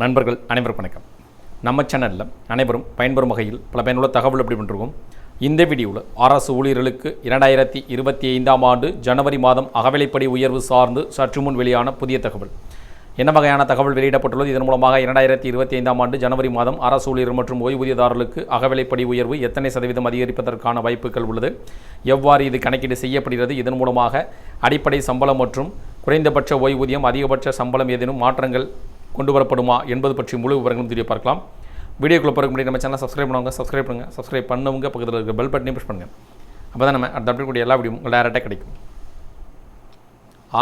நண்பர்கள் அனைவருக்கும் வணக்கம். நம்ம சேனலில் அனைவரும் பயன்பெறும் வகையில் பல பயனுள்ள தகவல் எப்படி பண்ணிருக்கோம் இந்த வீடியோவில் அரசு ஊழியர்களுக்கு இரண்டாயிரத்தி இருபத்தி ஐந்தாம் ஆண்டு ஜனவரி மாதம் அகவிலைப்படி உயர்வு சார்ந்து சற்று முன் வெளியான புதிய தகவல். என்ன வகையான தகவல் வெளியிடப்பட்டுள்ளது? இதன் மூலமாக இரண்டாயிரத்தி இருபத்தி ஐந்தாம் ஆண்டு ஜனவரி மாதம் அரசு ஊழியர் மற்றும் ஓய்வூதியதாரர்களுக்கு அகவிலைப்படி உயர்வு எத்தனை சதவீதம் அதிகரிப்பதற்கான வாய்ப்புகள் உள்ளது? எவ்வாறு இது கணக்கீடு செய்யப்படுகிறது? இதன் மூலமாக அடிப்படை சம்பளம் மற்றும் குறைந்தபட்ச ஓய்வூதியம் அதிகபட்ச சம்பளம் ஏதேனும் மாற்றங்கள் கொண்டு வரப்படுமா என்பது பற்றி முழு விவரங்களும் தெரிய பார்க்கலாம். வீடியோக்குள்ளே பிறகு முடியும் நம்ம சேனல் சப்ஸ்கிரைப் பண்ணுவாங்க சப்ஸ்கிரைப் பண்ணுங்கள் சப்ஸ்கிரைப் பண்ணவங்க பக்கத்தில் இருக்கிற பெல் பட்டனையும் ப்ரெஸ் பண்ணுங்கள் அப்போ தான் நம்ம அடுத்த update கூடிய எல்லா வீடியோ உங்களுக்கு டேரெக்டாக கிடைக்கும்.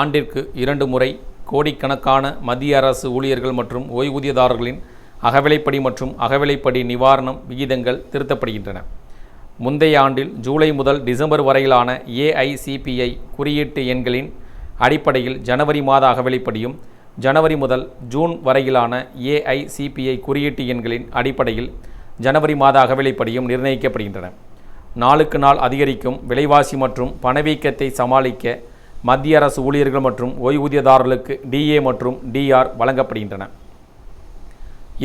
ஆண்டிற்கு இரண்டு முறை கோடிக்கணக்கான மத்திய அரசு ஊழியர்கள் மற்றும் ஓய்வூதியதாரர்களின் அகவிலைப்படி மற்றும் அகவிலைப்படி நிவாரணம் விகிதங்கள் திருத்தப்படுகின்றன. முந்தைய ஆண்டில் ஜூலை முதல் டிசம்பர் வரையிலான ஏஐசிபிஐ குறியீட்டு எண்களின் அடிப்படையில் ஜனவரி மாத அகவிலைப்படியும் ஜனவரி முதல் ஜூன் வரையிலான ஏஐசிபிஐ குறியீட்டு எண்களின் அடிப்படையில் ஜனவரி மாத அகவிலைப்படியும் நிர்ணயிக்கப்படுகின்றன. நாளுக்கு நாள் அதிகரிக்கும் விலைவாசி மற்றும் பணவீக்கத்தை சமாளிக்க மத்திய அரசு ஊழியர்கள் மற்றும் ஓய்வூதியதாரர்களுக்கு டிஏ மற்றும் டிஆர் வழங்கப்படுகின்றன.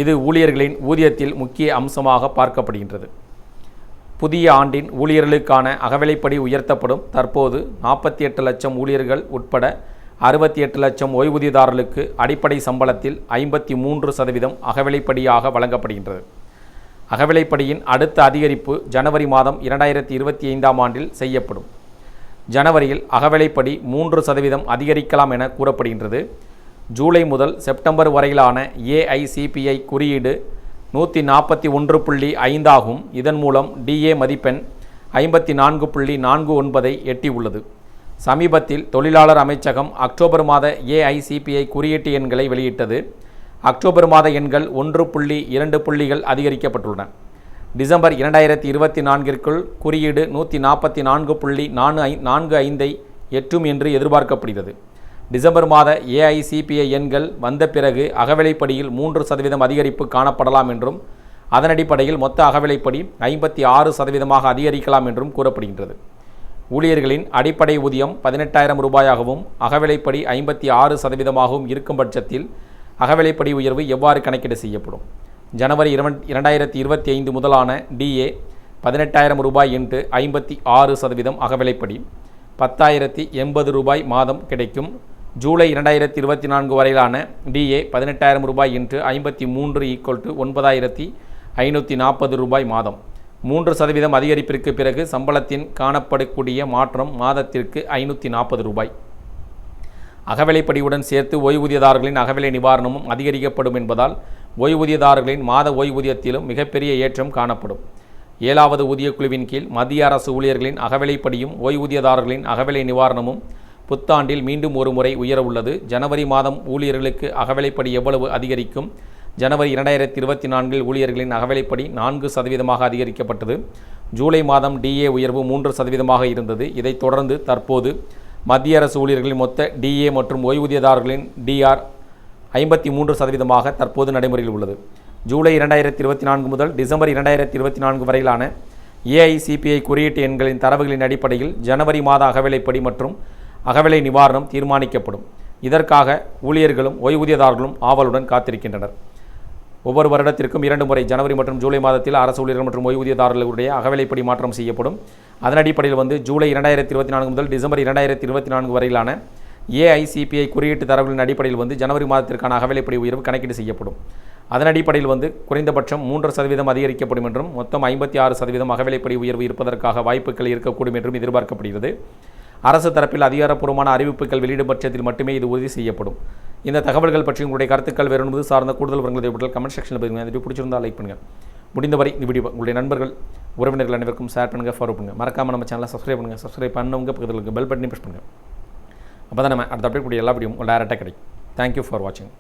இது ஊழியர்களின் ஊதியத்தில் முக்கிய அம்சமாக பார்க்கப்படுகின்றது. புதிய ஆண்டின் ஊழியர்களுக்கான அகவிலைப்படி உயர்த்தப்படும் தற்போது நாற்பத்தி எட்டு லட்சம் ஊழியர்கள் உட்பட அறுபத்தி எட்டு லட்சம் ஓய்வூதியதாரர்களுக்கு அடிப்படை சம்பளத்தில் ஐம்பத்தி மூன்று சதவீதம் அகவிலைப்படியாக வழங்கப்படுகின்றது. அகவிலைப்படியின் அடுத்த அதிகரிப்பு ஜனவரி மாதம் இரண்டாயிரத்தி இருபத்தி ஐந்தாம் ஆண்டில் செய்யப்படும். ஜனவரியில் அகவிலைப்படி மூன்று சதவீதம் அதிகரிக்கலாம் என கூறப்படுகின்றது. ஜூலை முதல் செப்டம்பர் வரையிலான ஏஐசிபிஐ குறியீடு நூற்றி நாற்பத்தி ஒன்று புள்ளி ஐந்தாகும் இதன் மூலம் டிஏ மதிப்பெண் ஐம்பத்தி நான்கு புள்ளி நான்கு ஒன்பதை எட்டியுள்ளது. சமீபத்தில் தொழிலாளர் அமைச்சகம் அக்டோபர் மாத ஏஐசிபிஐ குறியீட்டு எண்களை வெளியிட்டது. அக்டோபர் மாத எண்கள் ஒன்று புள்ளி இரண்டு புள்ளிகள் அதிகரிக்கப்பட்டுள்ளன. டிசம்பர் இரண்டாயிரத்தி இருபத்தி நான்கிற்குள் குறியீடு நூற்றி நாற்பத்தி நான்கு புள்ளி நான்கு ஐ நான்கு ஐந்தை எட்டும் என்று எதிர்பார்க்கப்படுகிறது. டிசம்பர் மாத ஏஐசிபிஐ எண்கள் வந்த பிறகு அகவிலைப்படியில் மூன்று சதவீதம் அதிகரிப்பு காணப்படலாம் என்றும் அதன் அடிப்படையில் மொத்த அகவிலைப்படி ஐம்பத்தி ஆறு சதவீதமாக அதிகரிக்கலாம் என்றும் கூறப்படுகின்றது. ஊழியர்களின் அடிப்படை ஊதியம் பதினெட்டாயிரம் ரூபாயாகவும் அகவிலைப்படி ஐம்பத்தி ஆறு சதவீதமாகவும் இருக்கும் பட்சத்தில் அகவிலைப்படி உயர்வு எவ்வாறு கணக்கீடு செய்யப்படும்? ஜனவரி இரவன் இரண்டாயிரத்தி இருபத்தி ஐந்து முதலான டிஏ பதினெட்டாயிரம் ரூபாய் இன்று ஐம்பத்தி ஆறு சதவீதம் அகவிலைப்படி பத்தாயிரத்தி எண்பது ரூபாய் மாதம் கிடைக்கும். ஜூலை இரண்டாயிரத்தி இருபத்தி நான்கு வரையிலான டிஏ பதினெட்டாயிரம் ரூபாய் இன்று ஐம்பத்தி மூன்று ஈக்குவல் டு ஒன்பதாயிரத்தி ஐநூற்றி நாற்பது ரூபாய் மாதம். மூன்று சதவீதம் அதிகரிப்பிற்கு பிறகு சம்பளத்தின் காணப்படக்கூடிய மாற்றம் மாதத்திற்கு ஐநூற்றி நாற்பது ரூபாய். அகவிலைப்படியுடன் சேர்த்து ஓய்வூதியதாரர்களின் அகவிலை நிவாரணமும் அதிகரிக்கப்படும் என்பதால் ஓய்வூதியதாரர்களின் மாத ஓய்வூதியத்திலும் மிகப்பெரிய ஏற்றம் காணப்படும். ஏழாவது ஊதியக்குழுவின் கீழ் மத்திய அரசு ஊழியர்களின் அகவிலைப்படியும் ஓய்வூதியதாரர்களின் அகவிலை நிவாரணமும் புத்தாண்டில் மீண்டும் ஒரு முறை உயர உள்ளது ஜனவரி மாதம் ஊழியர்களுக்கு அகவிலைப்படி எவ்வளவு அதிகரிக்கும்? ஜனவரி இரண்டாயிரத்தி இருபத்தி நான்கில் ஊழியர்களின் அகவிலைப்படி நான்கு சதவீதமாக அதிகரிக்கப்பட்டது. ஜூலை மாதம் டிஏ உயர்வு மூன்று சதவீதமாக இருந்தது. இதைத் தொடர்ந்து தற்போது மத்திய அரசு ஊழியர்களின் மொத்த டிஏ மற்றும் ஓய்வூதியதாரர்களின் டிஆர் ஐம்பத்தி மூன்று சதவீதமாக தற்போது நடைமுறையில் உள்ளது. ஜூலை இரண்டாயிரத்தி இருபத்தி நான்கு முதல் டிசம்பர் இரண்டாயிரத்தி இருபத்தி நான்கு வரையிலான ஏஐசிபிஐ குறியீட்டு எண்களின் தரவுகளின் அடிப்படையில் ஜனவரி மாத அகவிலைப்படி மற்றும் அகவிலை நிவாரணம் தீர்மானிக்கப்படும். இதற்காக ஊழியர்களும் ஓய்வூதியதாரர்களும் ஆவலுடன் காத்திருக்கின்றனர். ஒவ்வொரு வருடத்திற்கும் இரண்டு முறை ஜனவரி மற்றும் ஜூலை மாதத்தில் அரசு ஊழியர்கள் மற்றும் ஓய்வூதியதாரர்களுடைய அகவிலைப்படி மாற்றம் செய்யப்படும். அதன் அடிப்படையில் வந்து ஜூலை இரண்டாயிரத்தி இருபத்தி நான்கு முதல் டிசம்பர் இரண்டாயிரத்தி இருபத்தி நான்கு வரையிலான ஏஐசிபிஐ குறியீட்டு தரவுகளின் அடிப்படையில் வந்து ஜனவரி மாதத்திற்கான அகவிலைப்படி உயர்வு கணக்கீடு செய்யப்படும். அதன் அடிப்படையில் வந்து குறைந்தபட்சம் மூன்று சதவீதம் அதிகரிக்கப்படும் என்றும் மொத்தம் ஐம்பத்தி ஆறு சதவீதம் அகவிலைப்படி உயர்வு இருப்பதற்காக வாய்ப்புகள் இருக்கக்கூடும் என்றும் எதிர்பார்க்கப்படுகிறது. அரசு தரப்பில் அதிகாரப்பூர்வமான அறிவிப்புகள் வெளியிடும் பட்சத்தில் மட்டுமே இது உறுதி செய்யப்படும். இந்த தகவல்கள் பற்றி உங்களுடைய கருத்துக்கள் வேறு என்பது சார்ந்த கூடுதல் விவரங்கள் தேவைப்பட்டால் கமெண்ட் செக்ஷனில் பதிவு இந்த வீடியோ பிடிச்சிருந்தால் லைக் பண்ணுங்கள் முடிந்தவரை இந்த வீடியோ உங்களுடைய நண்பர்கள் உறவினர்கள் அனைவருக்கும் ஷேர் பண்ணுங்கள் ஃபாலோ பண்ணுங்கள் மறக்காமல் நம்ம சேனலை சப்ஸ்கிரைப் பண்ணுங்கள் சப்ஸ்கிரைப் பண்ணவங்க பக்கத்தில் இருக்க பெல் பட்டனையும் ப்ரெஸ் பண்ணுங்கள் அப்போ தான் நம்ம அடுத்த அப்டேட் கூடிய எல்லா வீடியோ டேரெக்டாக கிடைக்கும். தேங்க்யூ ஃபார் வாட்சிங்